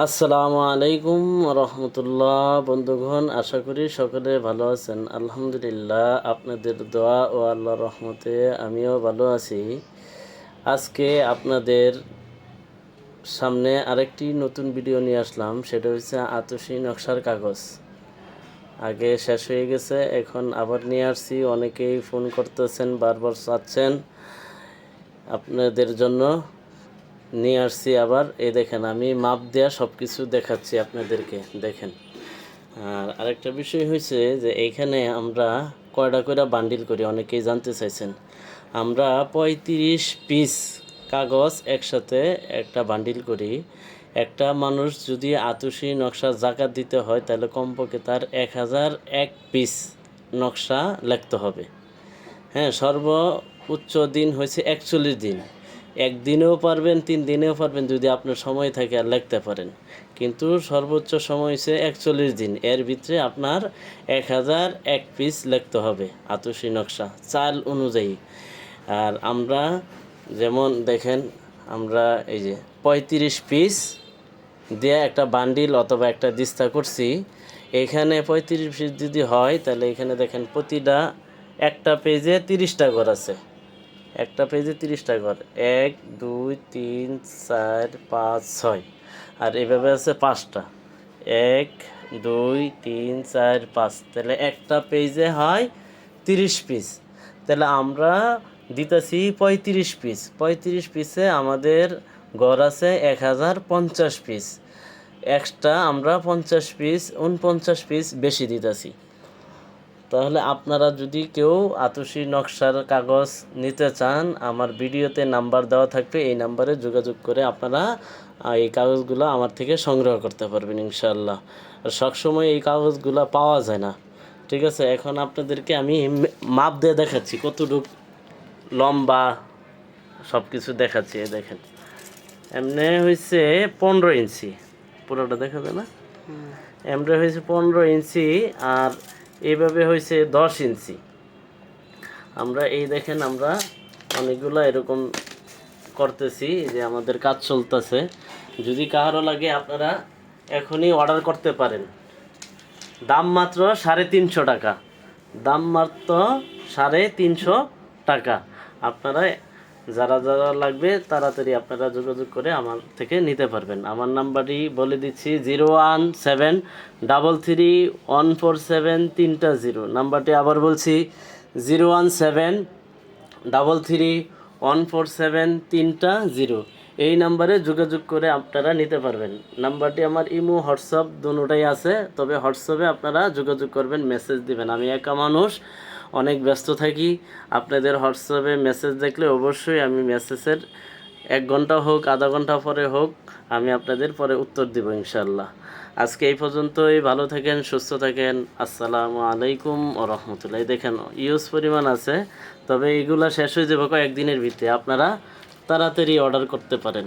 আসসালামু আলাইকুম রহমতুল্লাহ। বন্ধুগণ, আশা করি সকলে ভালো আছেন। আলহামদুলিল্লাহ, আপনাদের দোয়া ও আল্লাহ রহমতে আমিও ভালো আছি। আজকে আপনাদের সামনে আরেকটি নতুন ভিডিও নিয়ে আসলাম। সেটা হচ্ছে আতসী নকশার কাগজ। আগে শেষ হয়ে গেছে, এখন আবার নিয়ে আসছি। অনেকেই ফোন করতেছেন, বারবার চাচ্ছেন আপনাদের জন্য। নিয়ে আসছি আবার। এই দেখেন, আমি মাপ দেওয়া সব কিছু দেখাচ্ছি আপনাদেরকে। দেখেন। আর আরেকটা বিষয় হয়েছে যে এইখানে আমরা কয়টা কয়টা বান্ডিল করি, অনেকেই জানতে চাইছেন। আমরা পঁয়ত্রিশ পিস কাগজ একসাথে একটা বান্ডিল করি। একটা মানুষ যদি আতুষি নকশা জাকাত দিতে হয়, তাহলে কমপক্ষে তার এক হাজার এক পিস নকশা লিখতে হবে। হ্যাঁ সর্ব উচ্চ দিন হয়েছে একচল্লিশ দিন। একদিনেও পারবেন তিন দিনেও পারবেন যদি আপনার সময় থাকে আর লিখতে পারেন। কিন্তু সর্বোচ্চ সময় হচ্ছে একচল্লিশ দিন। এর ভিতরে আপনার এক হাজার এক পিস লিখতে হবে আতসী নকশা, চাল অনুযায়ী। আর আমরা যেমন দেখেন, আমরা এই যে পঁয়ত্রিশ পিস দিয়ে একটা বান্ডিল অথবা একটা দিস্তা করছি। এখানে পঁয়ত্রিশ পিস যদি হয়, তাহলে এখানে দেখেন প্রতিটা একটা পেজে তিরিশটা ঘর আছে। একটা পেজে তিরিশটা ঘর। এক, দুই, তিন, চার, পাঁচ, ছয়। আর এভাবে আছে পাঁচটা। এক, দুই, তিন, চার, পাঁচ। তাহলে একটা পেজে হয় তিরিশ পিস। তাহলে আমরা দিতেছি পঁয়ত্রিশ পিস। পঁয়ত্রিশ পিসে আমাদের ঘর আছে এক হাজার পঞ্চাশ পিস। এক্সট্রা আমরা পঞ্চাশ পিস, উনপঞ্চাশ পিস বেশি দিতেছি। তাহলে আপনারা যদি কেউ আতসী নকশার কাগজ নিতে চান আমার ভিডিওতে নাম্বার দেওয়া থাকবে এই নাম্বারে যোগাযোগ করে আপনারা এই কাগজগুলো আমার থেকে সংগ্রহ করতে পারবেন ইনশাল্লাহ আর সবসময় এই কাগজগুলো পাওয়া যায় না। ঠিক আছে? এখন আপনাদেরকে আমি মাপ দিয়ে দেখাচ্ছি কতটুক লম্বা সব কিছু দেখাচ্ছি দেখেন। এমনি হয়েছে পনেরো ইঞ্চি। পুরোটা দেখা যায় না এমনি হয়েছে পনেরো ইঞ্চি আর এইভাবে হয়েছে দশ ইঞ্চি। আমরা এই দেখেন আমরা অনেকগুলো এরকম করতেছি যে আমাদের কাজ চলতেছে। যদি কারও লাগে আপনারা এখনই অর্ডার করতে পারেন। দাম মাত্র সাড়ে তিনশো টাকা। দাম মাত্র সাড়ে তিনশো টাকা। আপনারা যারা যারা লাগবে তাড়াতাড়ি আপনারা যোগাযোগ করে আমার থেকে নিতে পারবেন। আমার নাম্বারই বলে দিচ্ছি zero one seven double three one four seven তিনটা জিরো। নাম্বারটি আবার বলছি zero one seven double three one four seven তিনটা জিরো। এই নাম্বারে যোগাযোগ করে আপনারা নিতে পারবেন। নাম্বারটি আমার ইমো, হোয়াটসঅ্যাপ দুটোটাই আছে, তবে হোয়াটসঅ্যাপে আপনারা যোগাযোগ করবেন, মেসেজ দিবেন। আমি একা মানুষ অনেক ব্যস্ত থাকি। আপনাদের হোয়াটসঅ্যাপে মেসেজ দেখলে অবশ্যই আমি মেসেজের এক ঘণ্টা হোক, আধা ঘণ্টা পরে হোক, আমি আপনাদের পরে উত্তর দিব ইনশাল্লাহ আজকে এই পর্যন্তই, ভালো থাকেন, সুস্থ থাকেন, আসসালামু আলাইকুম ও রহমতুল্লাহ। দেখেন ইউজ পরিমাণ আছে, তবে এগুলা শেষ হয়ে যাবে কয়েকদিনের ভিতরে আপনারা তাড়াতাড়ি অর্ডার করতে পারেন।